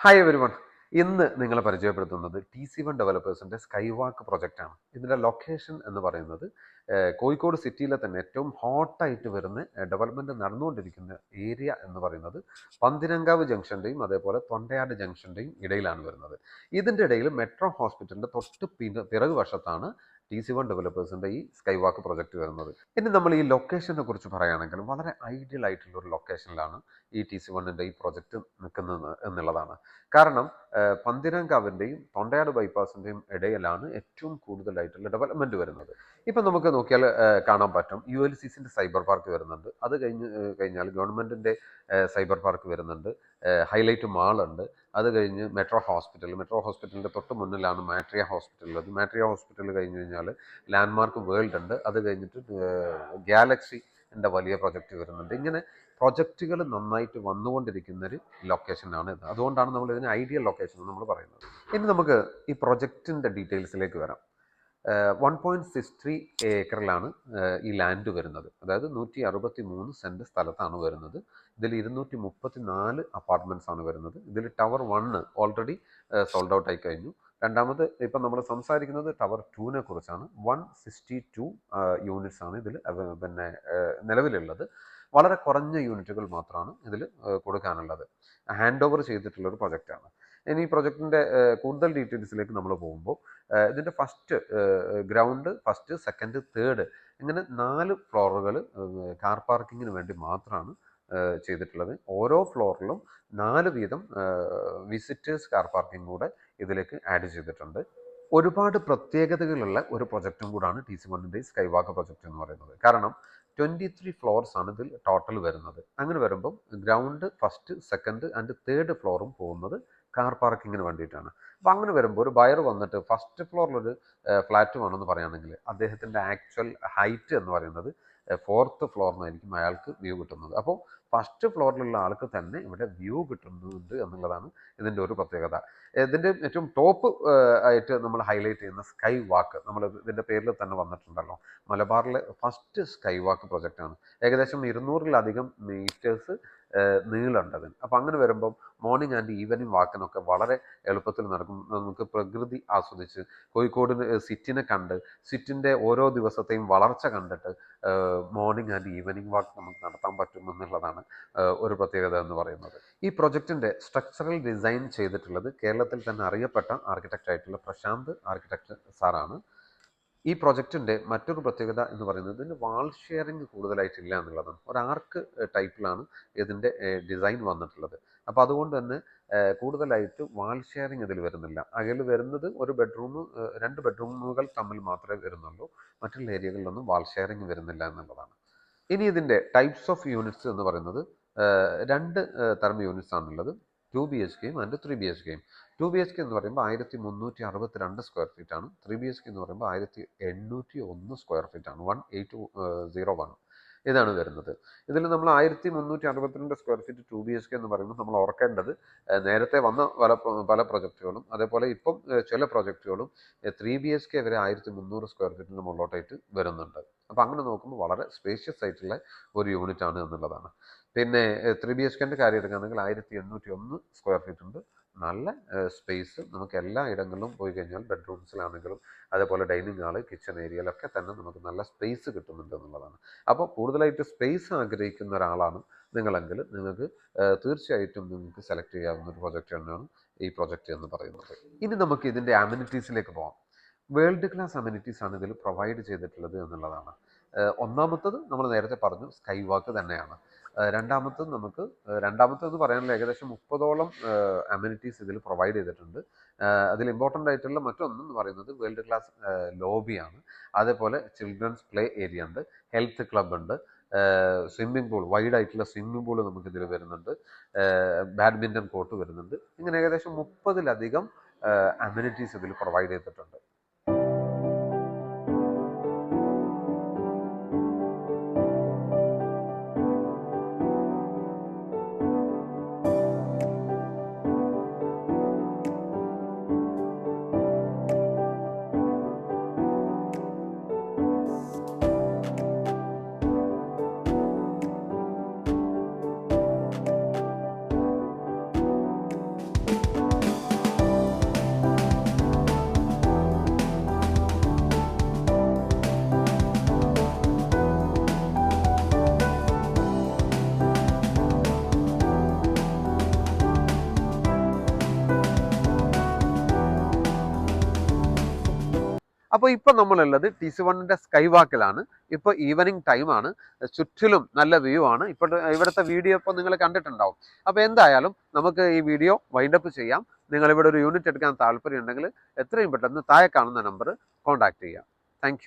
Hi everyone ഇന്ന് നിങ്ങളെ പരിചയപ്പെടുത്തുന്നത് ടി സി വൺ ഡെവലപ്പേഴ്സിന്റെ സ്കൈവാക്ക് പ്രൊജക്റ്റാണ് ഇതിന്റെ ലൊക്കേഷൻ എന്ന് പറയുന്നത് കോഴിക്കോട് സിറ്റിയിലെ തന്നെ ഏറ്റവും ഹോട്ടായിട്ട് വരുന്ന ഡെവലപ്മെന്റ് നടന്നുകൊണ്ടിരിക്കുന്ന ഏരിയ എന്ന് പറയുന്നത് പന്തിരങ്കാവ് ജംഗ്ഷന്റെയും അതേപോലെ തൊണ്ടയാട് ജംഗ്ഷന്റെയും ഇടയിലാണ് വരുന്നത്. ഇതിന്റെ ഇടയിൽ മെട്രോ ഹോസ്പിറ്റലിന്റെ തൊട്ട് പിന്ന പിറകു വശത്താണ് ടി സി വൺ ഡെവലപ്പേഴ്സിന്റെ ഈ സ്കൈ വാക്ക് പ്രൊജക്റ്റ് വരുന്നത്. ഇനി നമ്മൾ ഈ ലൊക്കേഷനെ കുറിച്ച് പറയുകയാണെങ്കിൽ വളരെ ഐഡിയൽ ആയിട്ടുള്ള ഒരു ലൊക്കേഷനിലാണ് ഈ ടി സി വണ്ണിന്റെ ഈ പ്രൊജക്റ്റ് നിൽക്കുന്നത് എന്നുള്ളതാണ്. കാരണം പന്തിരങ്കാവിന്റെയും തൊണ്ടയാട് ബൈപ്പാസിന്റെയും ഇടയിലാണ് ഏറ്റവും കൂടുതലായിട്ടുള്ള ഡെവലപ്മെന്റ് വരുന്നത്. ഇപ്പം നമുക്ക് നോക്കിയാൽ കാണാൻ പറ്റും. യു എൽ സി സിന്റെ സൈബർ പാർക്ക് വരുന്നുണ്ട്. അത് കഴിഞ്ഞ് കഴിഞ്ഞാൽ ഗവൺമെന്റിന്റെ സൈബർ പാർക്ക് വരുന്നുണ്ട്. ഹൈലൈറ്റ് മാളുണ്ട്. അത് കഴിഞ്ഞ് മെട്രോ ഹോസ്പിറ്റൽ. മെട്രോ ഹോസ്പിറ്റലിന്റെ തൊട്ട് മുന്നിലാണ് മാട്രിയ ഹോസ്പിറ്റൽ. ഉള്ളത് മാട്രിയ ഹോസ്പിറ്റൽ കഴിഞ്ഞ് കഴിഞ്ഞാൽ ലാൻഡ്മാർക്ക് വേൾഡ് ഉണ്ട്. അത് കഴിഞ്ഞിട്ട് ഗാലക്സി എന്റെ വലിയ പ്രൊജക്റ്റ് വരുന്നുണ്ട്. ഇങ്ങനെ പ്രൊജക്റ്റുകൾ നന്നായിട്ട് വന്നുകൊണ്ടിരിക്കുന്ന ഒരു ലൊക്കേഷനാണ് ഇത്. അതുകൊണ്ടാണ് നമ്മൾ ഇതിന് ഐഡിയൽ ലൊക്കേഷൻ എന്ന് നമ്മൾ പറയുന്നത്. ഇനി നമുക്ക് ഈ പ്രൊജക്റ്റിന്റെ ഡീറ്റെയിൽസിലേക്ക് വരാം. വൺ പോയിന്റ് സിക്സ് ത്രീ ഏക്കറിലാണ് ഈ ലാൻഡ് വരുന്നത്. അതായത് നൂറ്റി അറുപത്തി മൂന്ന് സെന്റ് സ്ഥലത്താണ് വരുന്നത്. ഇതിൽ ഇരുന്നൂറ്റി മുപ്പത്തി നാല് അപ്പാർട്ട്മെന്റ്സ് ആണ് വരുന്നത്. ഇതിൽ tower one already sold out ആയി കഴിഞ്ഞു. രണ്ടാമത് ഇപ്പം നമ്മൾ സംസാരിക്കുന്നത് ടവർ ടുവിനെ കുറിച്ചാണ്. വൺ സിക്സ്റ്റി ടു യൂണിറ്റ്സ് ആണ് ഇതിൽ പിന്നെ നിലവിലുള്ളത്. വളരെ കുറഞ്ഞ യൂണിറ്റുകൾ മാത്രമാണ് ഇതിൽ കൊടുക്കാനുള്ളത്. ഹാൻഡ് ഓവർ ചെയ്തിട്ടുള്ള ഒരു പ്രൊജക്റ്റാണ് ഇനി ഈ പ്രൊജക്റ്റിന്റെ കൂടുതൽ ഡീറ്റെയിൽസിലേക്ക് നമ്മൾ പോകുമ്പോൾ ഇതിന്റെ first ground first second third ഇങ്ങനെ നാല് ഫ്ലോറുകൾ കാർ പാർക്കിങ്ങിന് വേണ്ടി മാത്രമാണ് ചെയ്തിട്ടുള്ളത്. ഓരോ ഫ്ലോറിലും നാല് വീതം വിസിറ്റേഴ്സ് കാർ പാർക്കിംഗ് കൂടെ ഇതിലേക്ക് ആഡ് ചെയ്തിട്ടുണ്ട്. ഒരുപാട് പ്രത്യേകതകളുള്ള ഒരു പ്രൊജക്റ്റും കൂടാണ് ടി സി മണ്ണിന്റെ സ്കൈവാക്ക് പ്രൊജക്റ്റ് എന്ന് പറയുന്നത്. കാരണം ട്വന്റി ത്രീ ഫ്ലോർസ് ആണ് ഇതിൽ ടോട്ടൽ വരുന്നത്. അങ്ങനെ വരുമ്പം ground first second and third ഫ്ലോറും പോകുന്നത് കാർ പാർക്കിങ്ങിന് വേണ്ടിയിട്ടാണ്. അപ്പോൾ അങ്ങനെ വരുമ്പോൾ ഒരു ബയർ വന്നിട്ട് ഫസ്റ്റ് ഫ്ലോറിലൊരു ഫ്ലാറ്റ് വേണമെന്ന് പറയുകയാണെങ്കിൽ അദ്ദേഹത്തിന്റെ ആക്ച്വൽ ഹൈറ്റ് എന്ന് പറയുന്നത് ഫോർത്ത് ഫ്ലോറിനായിരിക്കും അയാൾക്ക് വ്യൂ കിട്ടുന്നത്. അപ്പോൾ ഫസ്റ്റ് ഫ്ലോറിലുള്ള ആൾക്ക് തന്നെ ഇവിടെ വ്യൂ കിട്ടുന്നുണ്ട് എന്നുള്ളതാണ് ഇതിന്റെ ഒരു പ്രത്യേകത. ഇതിന്റെ ഏറ്റവും ടോപ്പ് ആയിട്ട് നമ്മൾ ഹൈലൈറ്റ് ചെയ്യുന്ന സ്കൈ വാക്ക് നമ്മൾ ഇതിന്റെ പേരിൽ തന്നെ വന്നിട്ടുണ്ടല്ലോ. മലബാറിലെ ഫസ്റ്റ് സ്കൈ വാക്ക് പ്രൊജക്റ്റാണ് ഏകദേശം ഇരുന്നൂറിലധികം മീറ്റേഴ്സ് നീളമുണ്ട് അപ്പോൾ അങ്ങനെ വരുമ്പം മോർണിംഗ് ആൻഡ് ഈവനിങ് വാക്കിനൊക്കെ വളരെ എളുപ്പത്തിൽ നടക്കും. നമുക്ക് പ്രകൃതി ആസ്വദിച്ച് കോഴിക്കോടിന് സിറ്റിനെ കണ്ട് സിറ്റിന്റെ ഓരോ ദിവസത്തെയും വളർച്ച കണ്ടിട്ട് മോർണിംഗ് ആൻഡ് ഈവനിങ് വാക്ക് നമുക്ക് നടത്താൻ പറ്റുമെന്നുള്ളതാണ് ഒരു പ്രത്യേകത എന്ന് പറയുന്നത്. ഈ പ്രൊജക്റ്റിന്റെ സ്ട്രക്ചറൽ ഡിസൈൻ ചെയ്തിട്ടുള്ളത് കേരളത്തിൽ തന്നെ അറിയപ്പെട്ട ആർക്കിടെക്റ്റ് ആയിട്ടുള്ള പ്രശാന്ത് ആർക്കിടെക്ട് സാറാണ് ഈ പ്രൊജക്റ്റിന്റെ മറ്റൊരു പ്രത്യേകത എന്ന് പറയുന്നത് ഇതിന് വാൾ ഷെയറിങ് കൂടുതലായിട്ടില്ല എന്നുള്ളതാണ്. ഒരു ആർക്ക് ടൈപ്പിലാണ് ഇതിന്റെ ഡിസൈൻ വന്നിട്ടുള്ളത്. അപ്പോൾ അതുകൊണ്ട് തന്നെ കൂടുതലായിട്ട് വാൾ ഷെയറിങ് ഇതിൽ വരുന്നില്ല. അതിൽ വരുന്നത് ഒരു ബെഡ്റൂം രണ്ട് ബെഡ്റൂമുകൾ തമ്മിൽ മാത്രമേ വരുന്നുള്ളൂ. മറ്റുള്ള ഏരിയകളിലൊന്നും വാൾ ഷെയറിങ് വരുന്നില്ല എന്നുള്ളതാണ്. ഇനി ഇതിന്റെ ടൈപ്സ് ഓഫ് യൂണിറ്റ്സ് എന്ന് പറയുന്നത് രണ്ട് തരം യൂണിറ്റ്സ് ആണുള്ളത് ടു ബി എച്ച് കെയും ആൻഡ് ത്രീ ബി എച്ച് കെയും. ടു ബി എച്ച് കെ എന്ന് പറയുമ്പോൾ ആയിരത്തി മുന്നൂറ്റി അറുപത്തി രണ്ട് സ്ക്വയർ ഫീറ്റ് ആണ്. ത്രീ ബി എച്ച് കെ എന്ന് പറയുമ്പോൾ ആയിരത്തി എണ്ണൂറ്റി ഒന്ന് സ്ക്വയർ ഫീറ്റ് ആണ് വൺ എയ്റ്റ് സീറോ വൺ ഇതാണ് വരുന്നത്. ഇതിൽ നമ്മൾ ആയിരത്തി മുന്നൂറ്റി അറുപത്തിരണ്ട് square feet two B H K എന്ന് പറയുമ്പോൾ നമ്മൾ ഓർക്കേണ്ടത് നേരത്തെ വന്ന പല പല പ്രൊജക്റ്റുകളും അതേപോലെ ഇപ്പം ചില പ്രൊജക്റ്റുകളും ത്രീ ബി എച്ച് കെ വരെ ആയിരത്തി മുന്നൂറ് സ്ക്വയർ ഫീറ്റിന് മുകളിലോട്ടായിട്ട് വരുന്നുണ്ട്. അപ്പോൾ അങ്ങനെ നോക്കുമ്പോൾ വളരെ സ്പേഷ്യസ് ആയിട്ടുള്ള ഒരു യൂണിറ്റ് ആണ് എന്നുള്ളതാണ്. പിന്നെ ത്രീ ബി എച്ച് കെന്റെ കാര്യം എടുക്കുകയാണെങ്കിൽ ആയിരത്തി എണ്ണൂറ്റി ഒന്ന് സ്ക്വയർ ഫീറ്റ് ഉണ്ട്. നല്ല സ്പേസ് നമുക്ക് എല്ലാ ഇടങ്ങളിലും പോയി കഴിഞ്ഞാൽ ബെഡ്റൂംസിലാണെങ്കിലും അതേപോലെ ഡൈനിങ് ഹാൾ കിച്ചൺ ഏരിയയിലൊക്കെ തന്നെ നമുക്ക് നല്ല സ്പേസ് കിട്ടുന്നുണ്ട് എന്നുള്ളതാണ്. അപ്പോൾ കൂടുതലായിട്ട് സ്പേസ് ആഗ്രഹിക്കുന്ന ഒരാളാണ് നിങ്ങളെങ്കിൽ നിങ്ങൾക്ക് തീർച്ചയായിട്ടും നിങ്ങൾക്ക് സെലക്ട് ചെയ്യാവുന്ന ഒരു പ്രൊജക്റ്റ് തന്നെയാണ് ഈ പ്രൊജക്റ്റ് എന്ന് പറയുന്നത്. ഇനി നമുക്ക് ഇതിന്റെ അമ്യൂണിറ്റീസിലേക്ക് പോകാം വേൾഡ് ക്ലാസ് അമ്യൂണിറ്റീസ് ആണ് ഇതിൽ പ്രൊവൈഡ് ചെയ്തിട്ടുള്ളത് എന്നുള്ളതാണ്. ഒന്നാമത്തത് നമ്മൾ നേരത്തെ പറഞ്ഞു സ്കൈ വാക്ക് തന്നെയാണ്. രണ്ടാമത്തത് നമുക്ക് ഏഹ്, എന്ന് പറയാനുള്ള ഏകദേശം മുപ്പതോളം അമ്യൂണിറ്റീസ് ഇതിൽ പ്രൊവൈഡ് ചെയ്തിട്ടുണ്ട്. അതിൽ ഇമ്പോർട്ടന്റ് ആയിട്ടുള്ള മറ്റൊന്നെന്ന് പറയുന്നത് വേൾഡ് ക്ലാസ് ലോബിയാണ് അതേപോലെ ചിൽഡ്രൻസ് പ്ലേ ഏരിയ ഉണ്ട് ഹെൽത്ത് ക്ലബ് ഉണ്ട് സ്വിമ്മിംഗ് പൂൾ വൈഡ് ആയിട്ടുള്ള സ്വിമ്മിംഗ് നമുക്ക് ഇതിൽ വരുന്നുണ്ട് ബാഡ്മിന്റൺ കോർട്ട് വരുന്നുണ്ട്. ഇങ്ങനെ ഏകദേശം മുപ്പതിലധികം അമ്യൂണിറ്റീസ് ഇതിൽ പ്രൊവൈഡ് ചെയ്തിട്ടുണ്ട്. അപ്പോൾ ഇപ്പോൾ നമ്മളുള്ളത് ടി സി വണ്ണിന്റെ സ്കൈ വാക്കിലാണ് ഇപ്പോൾ ഈവനിങ് ടൈമാണ് ചുറ്റിലും നല്ല വ്യൂ ആണ്. ഇപ്പോൾ ഇവിടുത്തെ വീഡിയോ ഇപ്പോൾ നിങ്ങൾ കണ്ടിട്ടുണ്ടാവും. അപ്പോൾ എന്തായാലും നമുക്ക് ഈ വീഡിയോ വൈൻഡപ്പ് ചെയ്യാം. നിങ്ങൾ ഇവിടെ ഒരു യൂണിറ്റ് എടുക്കാൻ താല്പര്യം ഉണ്ടെങ്കിൽ എത്രയും പെട്ടെന്ന് താഴെ കാണുന്ന നമ്പർ കോൺടാക്ട് ചെയ്യാം. താങ്ക്